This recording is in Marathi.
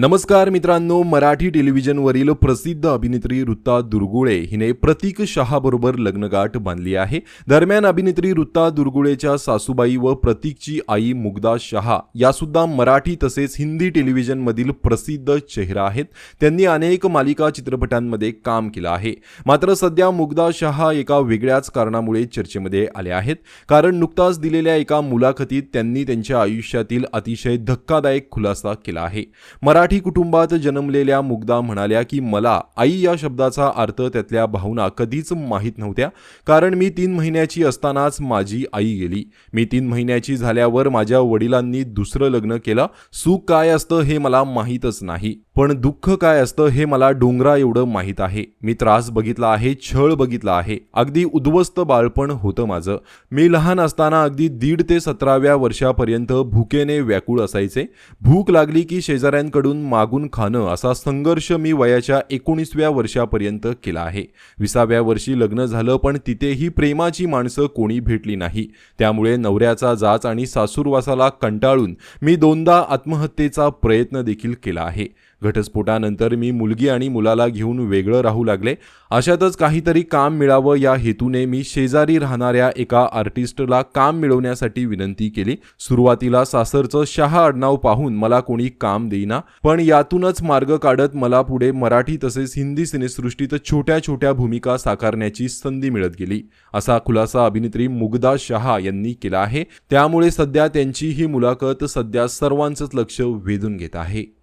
नमस्कार मित्रांनो मराठी टेलिव्हिजनवरील प्रसिद्ध अभिनेत्री ऋता दुर्गुळे हिने प्रतीक शहाबरोबर लग्नगाठ बांधली आहे. दरम्यान अभिनेत्री ऋता दुर्गुळेच्या सासूबाई व प्रतीकची आई मुग्धा शहा यासुद्धा मराठी तसेच हिंदी टेलिव्हिजनमधील प्रसिद्ध चेहरा आहेत. त्यांनी अनेक मालिका चित्रपटांमध्ये काम केलं आहे. मात्र सध्या मुग्धा शहा एका वेगळ्याच कारणामुळे चर्चेमध्ये आल्या आहेत. कारण नुकताच दिलेल्या एका मुलाखतीत त्यांनी त्यांच्या आयुष्यातील अतिशय धक्कादायक खुलासा केला आहे. मराठी मराठी कुटुंबात जन्मलेल्या मुग्धा म्हणाल्या की मला आई या शब्दाचा अर्थ त्यातल्या भावना कधीच माहीत नव्हत्या. कारण मी तीन महिन्याची असतानाच माझी आई गेली. मी तीन महिन्याची झाल्यावर माझ्या वडिलांनी दुसरं लग्न केलं. सुख काय असतं हे मला माहीतच नाही. पण दुःख काय असतं हे मला डोंगरा एवढं माहीत आहे. मी त्रास बघितला आहे छळ बघितला आहे. अगदी उद्ध्वस्त बाळपण होतं माझं. मी लहान असताना अगदी दीड ते सतराव्या वर्षापर्यंत भुकेने व्याकुळ असायचे. भूक लागली की शेजाऱ्यांकडून मागून खाणं असा संघर्ष मी वयाच्या एकोणीसव्या वर्षापर्यंत केला आहे. विसाव्या वर्षी लग्न झालं पण तिथेही प्रेमाची माणसं कोणी भेटली नाही. त्यामुळे नवऱ्याचा जाच आणि सासूरवासाला कंटाळून मी दोनदा आत्महत्येचा प्रयत्न देखील केला आहे. घटस्फोटानंतर मी मुलगी आणि मुलाला घेऊन वेगळं राहू लागले. अशातच काहीतरी काम मिळावं या हेतूने मी शेजारी राहणाऱ्या एका आर्टिस्टला काम मिळवण्यासाठी विनंती केली. सुरुवातीला सासरचं शहा आडनाव पाहून मला कोणी काम देईना पण यातूनच मार्ग काढत मला पुढे मराठी तसेच हिंदी सिनेसृष्टीत छोट्या छोट्या भूमिका साकारण्याची संधी मिळत गेली. असा खुलासा अभिनेत्री मुग्धा शहा यांनी केला आहे. त्यामुळे सध्या त्यांची ही मुलाखत सध्या सर्वांचंच लक्ष वेधून घेत आहे.